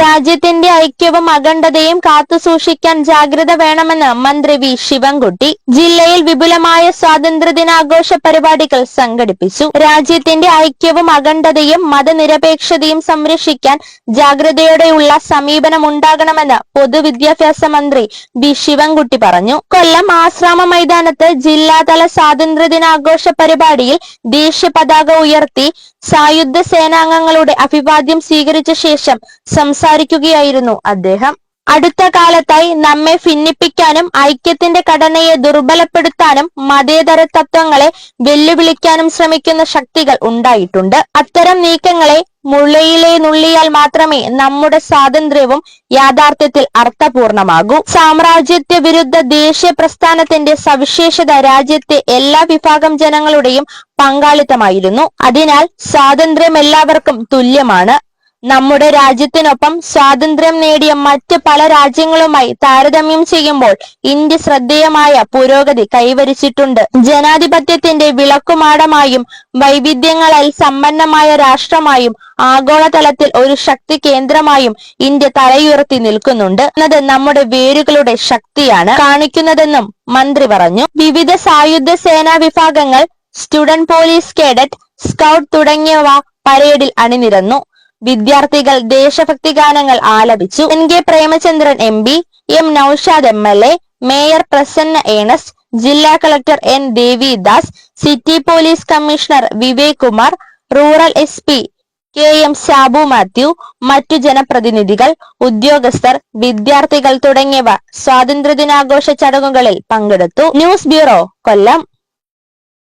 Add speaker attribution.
Speaker 1: രാജ്യത്തിന്റെ ഐക്യവും അഖണ്ഡതയും കാത്തുസൂക്ഷിക്കാൻ ജാഗ്രത വേണമെന്ന് മന്ത്രി വി ശിവൻകുട്ടി ജില്ലയിൽ വിപുലമായ സ്വാതന്ത്ര്യദിനാഘോഷ പരിപാടികൾ സംഘടിപ്പിച്ചു. രാജ്യത്തിന്റെ ഐക്യവും അഖണ്ഡതയും മതനിരപേക്ഷതയും സംരക്ഷിക്കാൻ ജാഗ്രതയോടെയുള്ള സമീപനം ഉണ്ടാകണമെന്ന് പൊതുവിദ്യാഭ്യാസ മന്ത്രി വി ശിവൻകുട്ടി പറഞ്ഞു. കൊല്ലം ആശ്രാമ മൈതാനത്ത് ജില്ലാതല സ്വാതന്ത്ര്യദിനാഘോഷ പരിപാടിയിൽ ദേശീയ പതാക ഉയർത്തി സായുധ സേനാംഗങ്ങളുടെ അഭിവാദ്യം സ്വീകരിച്ച ശേഷം സംസാരിക്കുകയായിരുന്നു അദ്ദേഹം. അടുത്ത കാലത്തായി നമ്മെ ഭിന്നിപ്പിക്കാനും ഐക്യത്തിന്റെ ഘടനയെ ദുർബലപ്പെടുത്താനും മതേതര തത്വങ്ങളെ വെല്ലുവിളിക്കാനും ശ്രമിക്കുന്ന ശക്തികൾ ഉണ്ടായിട്ടുണ്ട്. അത്തരം നീക്കങ്ങളെ മുളയിലെ നുള്ളിയാൽ മാത്രമേ നമ്മുടെ സ്വാതന്ത്ര്യവും യാഥാർത്ഥ്യത്തിൽ അർത്ഥപൂർണമാകൂ. സാമ്രാജ്യത്വ വിരുദ്ധ ദേശീയ പ്രസ്ഥാനത്തിന്റെ സവിശേഷത രാജ്യത്തെ എല്ലാ വിഭാഗം ജനങ്ങളുടെയും പങ്കാളിത്തമായിരുന്നു. അതിനാൽ സ്വാതന്ത്ര്യം എല്ലാവർക്കും തുല്യമാണ്. നമ്മുടെ രാജ്യത്തിനൊപ്പം സ്വാതന്ത്ര്യം നേടിയ മറ്റ് പല രാജ്യങ്ങളുമായി താരതമ്യം ചെയ്യുമ്പോൾ ഇന്ത്യ ശ്രദ്ധേയമായ പുരോഗതി കൈവരിച്ചിട്ടുണ്ട്. ജനാധിപത്യത്തിന്റെ വിളക്കുമാടമായും വൈവിധ്യങ്ങളാൽ സമ്പന്നമായ രാഷ്ട്രമായും ആഗോളതലത്തിൽ ഒരു ശക്തി കേന്ദ്രമായും ഇന്ത്യ തലയുയർത്തി നിൽക്കുന്നുണ്ട്. എന്നത് നമ്മുടെ വേരുകളുടെ ശക്തിയാണ് കാണിക്കുന്നതെന്നും മന്ത്രി പറഞ്ഞു. വിവിധ സായുധ സേനാ വിഭാഗങ്ങൾ സ്റ്റുഡന്റ് പോലീസ് കേഡറ്റ് സ്കൗട്ട് തുടങ്ങിയവ പരേഡിൽ അണിനിരന്നു. വിദ്യാർത്ഥികൾ ദേശഭക്തി ഗാനങ്ങൾ ആലപിച്ചു. N K Premachandran M P M Naushad M L A mayor Prasanna Earnest ജില്ലാ collector N Devidas city police commissioner Vivek Kumar rural S P K M Shabu Mathew മറ്റു ജനപ്രതിനിധികൾ ഉദ്യോഗസ്ഥർ വിദ്യാർത്ഥികൾ തുടങ്ങിയവർ സ്വാതന്ത്ര്യദിനാഘോഷ ചടങ്ങുകളിൽ പങ്കെടുത്തു. News bureau Kollam.